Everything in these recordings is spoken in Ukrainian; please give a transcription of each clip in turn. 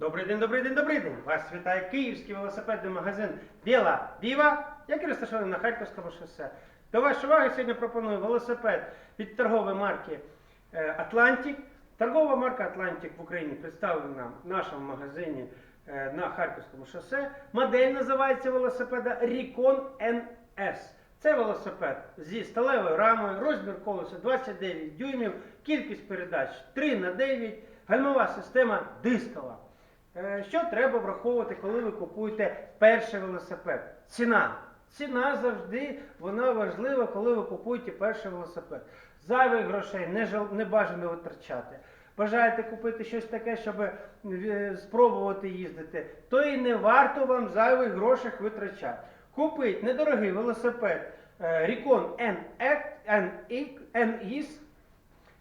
Добрий день, добрий день, добрий день! Вас вітає київський велосипедний магазин Біла Біва, який розташований на Харківському шосе. До вашої уваги сьогодні пропоную велосипед від торгової марки е, Atlantic. Торгова марка Atlantic в Україні представлена в нашому магазині е, на Харківському шосе. Модель називається велосипеда Recon NS. Це велосипед зі сталевою рамою, розмір колеса 29 дюймів, кількість передач 3 на 9, гальмова система дискова. Е, Що треба враховувати, коли ви купуєте перший велосипед? Ціна. Ціна завжди вона важлива, коли ви купуєте перший велосипед. Зайвих грошей не, жал, не бажано витрачати. Бажаєте купити щось таке, щоб е, спробувати їздити, то і не варто вам зайвих грошей витрачати. Купить недорогий велосипед е, Recon NX, NX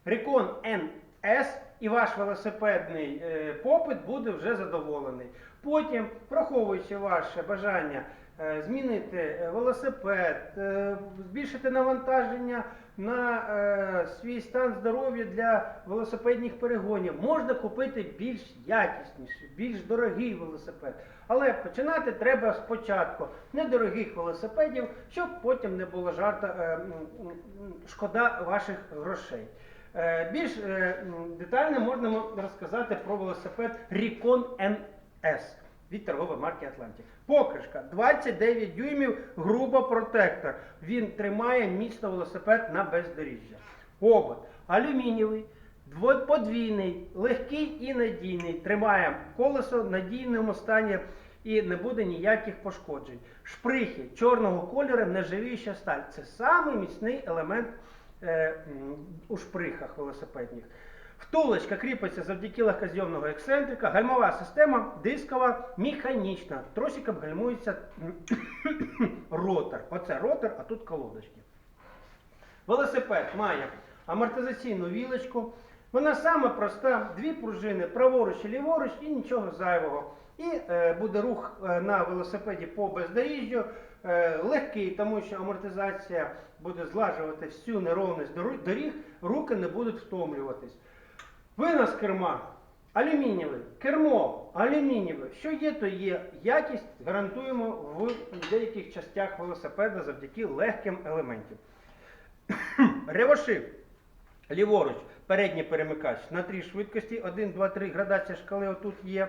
Recon NS і ваш велосипедний е, попит буде вже задоволений. Потім, враховуючи ваше бажання е, змінити е, велосипед, збільшити навантаження на свій стан здоров'я для велосипедних перегонів, можна купити більш якісніший, більш дорогий велосипед. Але починати треба спочатку недорогих велосипедів, щоб потім не було жарта шкода ваших грошей. Е, Більш е, детально можна розказати про велосипед Recon NS від торгової марки Atlantic. Покришка 29 дюймів, грубо протектор. Він тримає міцно велосипед на бездоріжжя. Обод алюмінієвий, подвійний, легкий і надійний. Тримає колесо в надійному стані і не буде ніяких пошкоджень. Шприхи чорного кольору, нержавіюча сталь. Це самий міцний елемент е, у шприхах велосипедних. Втулочка кріпиться завдяки легкозйомного ексцентрика, гальмова система дискова, механічна. Тросиком гальмується ротор. Оце ротор, а тут колодочки. Велосипед має амортизаційну вілочку. Вона саме проста, дві пружини праворуч і ліворуч і нічого зайвого. І е, буде рух е, на велосипеді по бездоріжжю е, легкий, тому що амортизація буде злажувати всю неровність доріг, руки не будуть втомлюватись. Винос керма алюмінієвий, кермо алюмінієве. Що є, то є. Якість гарантуємо в деяких частях велосипеда завдяки легким елементам. Ревоши. Ліворуч, передній перемикач на три швидкості, 1, 2, 3, градація шкали отут є.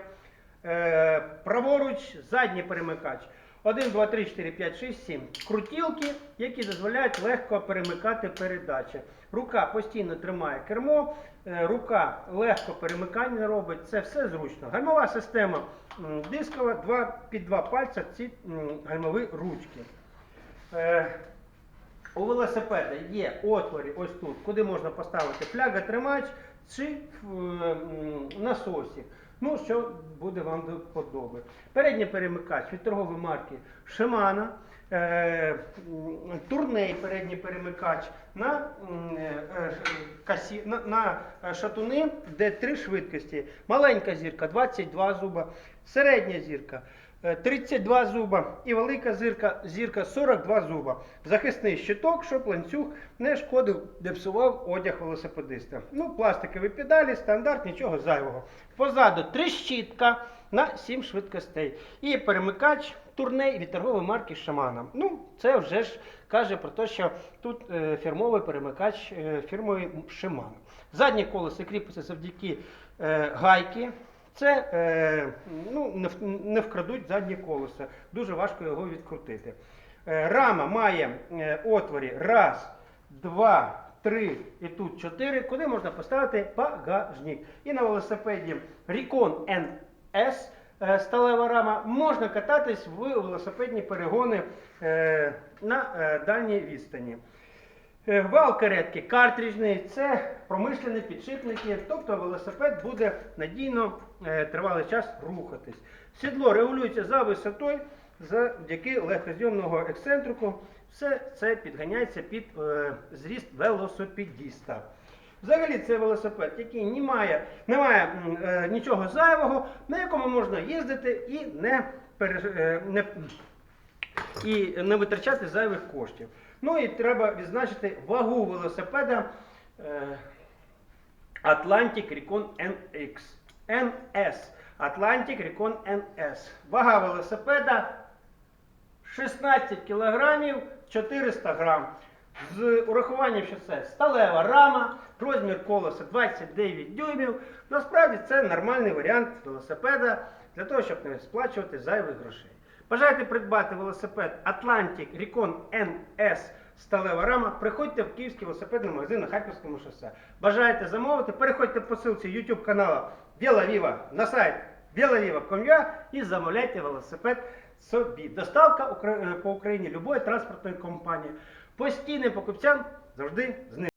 Е, праворуч, задній перемикач. 1, 2, 3, 4, 5, 6, 7. Крутілки, які дозволяють легко перемикати передачі. Рука постійно тримає кермо, е, рука легко перемикання робить. Це все зручно. Гальмова система дискова, два, під два пальця ці гальмові ручки. У велосипеда є отворі ось тут, куди можна поставити фляга-тримач чи м, насосик. Ну, що буде вам до вподоби. Передній перемикач від торгової марки Shimano. Е, турней передній перемикач на, е, е, касі, на, на шатуни, де три швидкості. Маленька зірка 22 зуба, середня зірка 32 зуба і велика зірка, зірка 42 зуба. Захисний щиток, щоб ланцюг не шкодив, не псував одяг велосипедиста. Ну, пластикові педалі, стандарт, нічого зайвого. Позаду трещітка на 7 швидкостей. І перемикач турней від торгової марки Shimano. Ну, це вже ж каже про те, що тут е, фірмовий перемикач е, фірмою Shimano. Заднє колесо кріпиться завдяки е, гайки. Це е, ну, не, вкрадуть заднє колесо. Дуже важко його відкрутити. Е, рама має е, отворі раз, два, три і тут чотири, куди можна поставити багажник. І на велосипеді Recon NS е, сталева рама можна кататись в велосипедні перегони е, на е, дальній відстані. Е, Вал каретки картриджний, це промишлені підшипники, тобто велосипед буде надійно е, тривалий час рухатись. Сідло регулюється за висотою, завдяки легкозйомного ексцентрику. Все це підганяється під е, зріст велосипедіста. Взагалі це велосипед, який не має, не має е, нічого зайвого, на якому можна їздити і не, переж... е, не і не витрачати зайвих коштів. Ну і треба відзначити вагу велосипеда е, Atlantic Recon NX. NS. Atlantic Recon NS. Вага велосипеда 16 кілограмів 400 грам. З урахуванням, що це сталева рама, розмір колеса 29 дюймів. Насправді це нормальний варіант велосипеда для того, щоб не сплачувати зайвих грошей. Бажаєте придбати велосипед Atlantic Recon NS сталева рама, приходьте в Київський велосипедний магазин на Харківському шосе. Бажаєте замовити, переходьте по ссылці YouTube каналу Віва на сайт bielaviva.com.ua і замовляйте велосипед собі. Доставка е, по Україні любої транспортної компанії. Постійним покупцям завжди знижки.